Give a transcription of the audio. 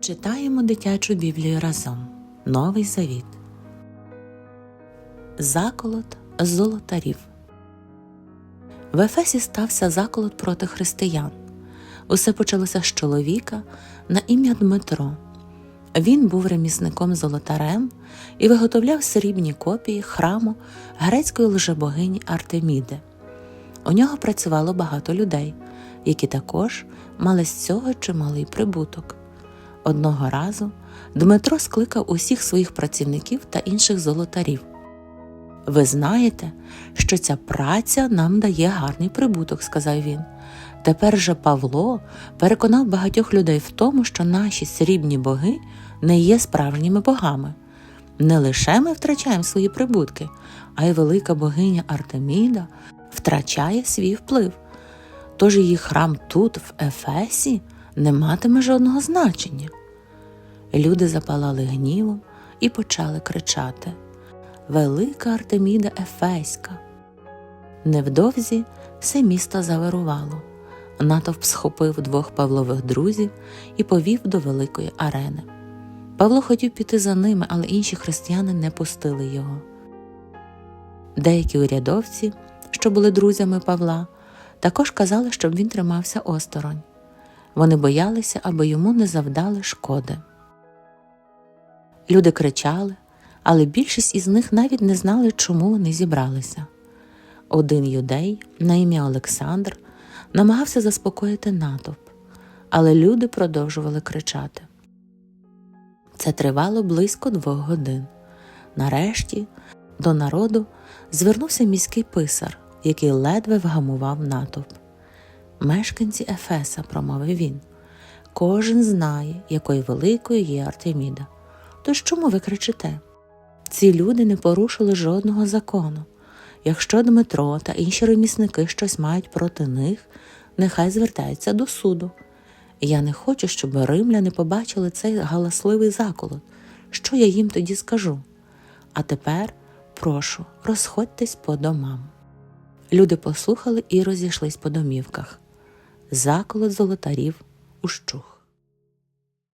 Читаємо дитячу Біблію разом. Новий Завіт. Заколот золотарів. В Ефесі стався заколот проти християн. Усе почалося з чоловіка на ім'я Дмитро. Він був ремісником золотарем і виготовляв срібні копії храму грецької лжебогині Артеміди. У нього працювало багато людей, які також мали з цього чималий прибуток. Одного разу Дмитро скликав усіх своїх працівників та інших золотарів. Ви знаєте, що ця праця нам дає гарний прибуток, сказав він. Тепер же Павло переконав багатьох людей в тому, що наші срібні боги не є справжніми богами. Не лише ми втрачаємо свої прибутки, а й велика богиня Артеміда втрачає свій вплив. Тож її храм тут, в Ефесі, не матиме жодного значення. Люди запалали гнівом і почали кричати Велика Артеміда Ефеська. Невдовзі все місто завирувало. Натовп схопив двох Павлових друзів і повів до великої арени. Павло хотів піти за ними, але інші християни не пустили його. Деякі урядовці, що були друзями Павла, також казали, щоб він тримався осторонь. Вони боялися, аби йому не завдали шкоди. Люди кричали, але більшість із них навіть не знали, чому вони зібралися. Один юдей, на ім'я Олександр, намагався заспокоїти натовп, але люди продовжували кричати. Це тривало близько двох годин. Нарешті до народу звернувся міський писар, який ледве вгамував натовп. Мешканці Ефеса, промовив він, кожен знає, якою великою є Артеміда. Тож чому ви кричите? Ці люди не порушили жодного закону. Якщо Дмитро та інші ремісники щось мають проти них, нехай звертаються до суду. Я не хочу, щоб римляни побачили цей галасливий заколот. Що я їм тоді скажу? А тепер, прошу, розходьтесь по домам. Люди послухали і розійшлись по домівках. Заколот золотарів ущух.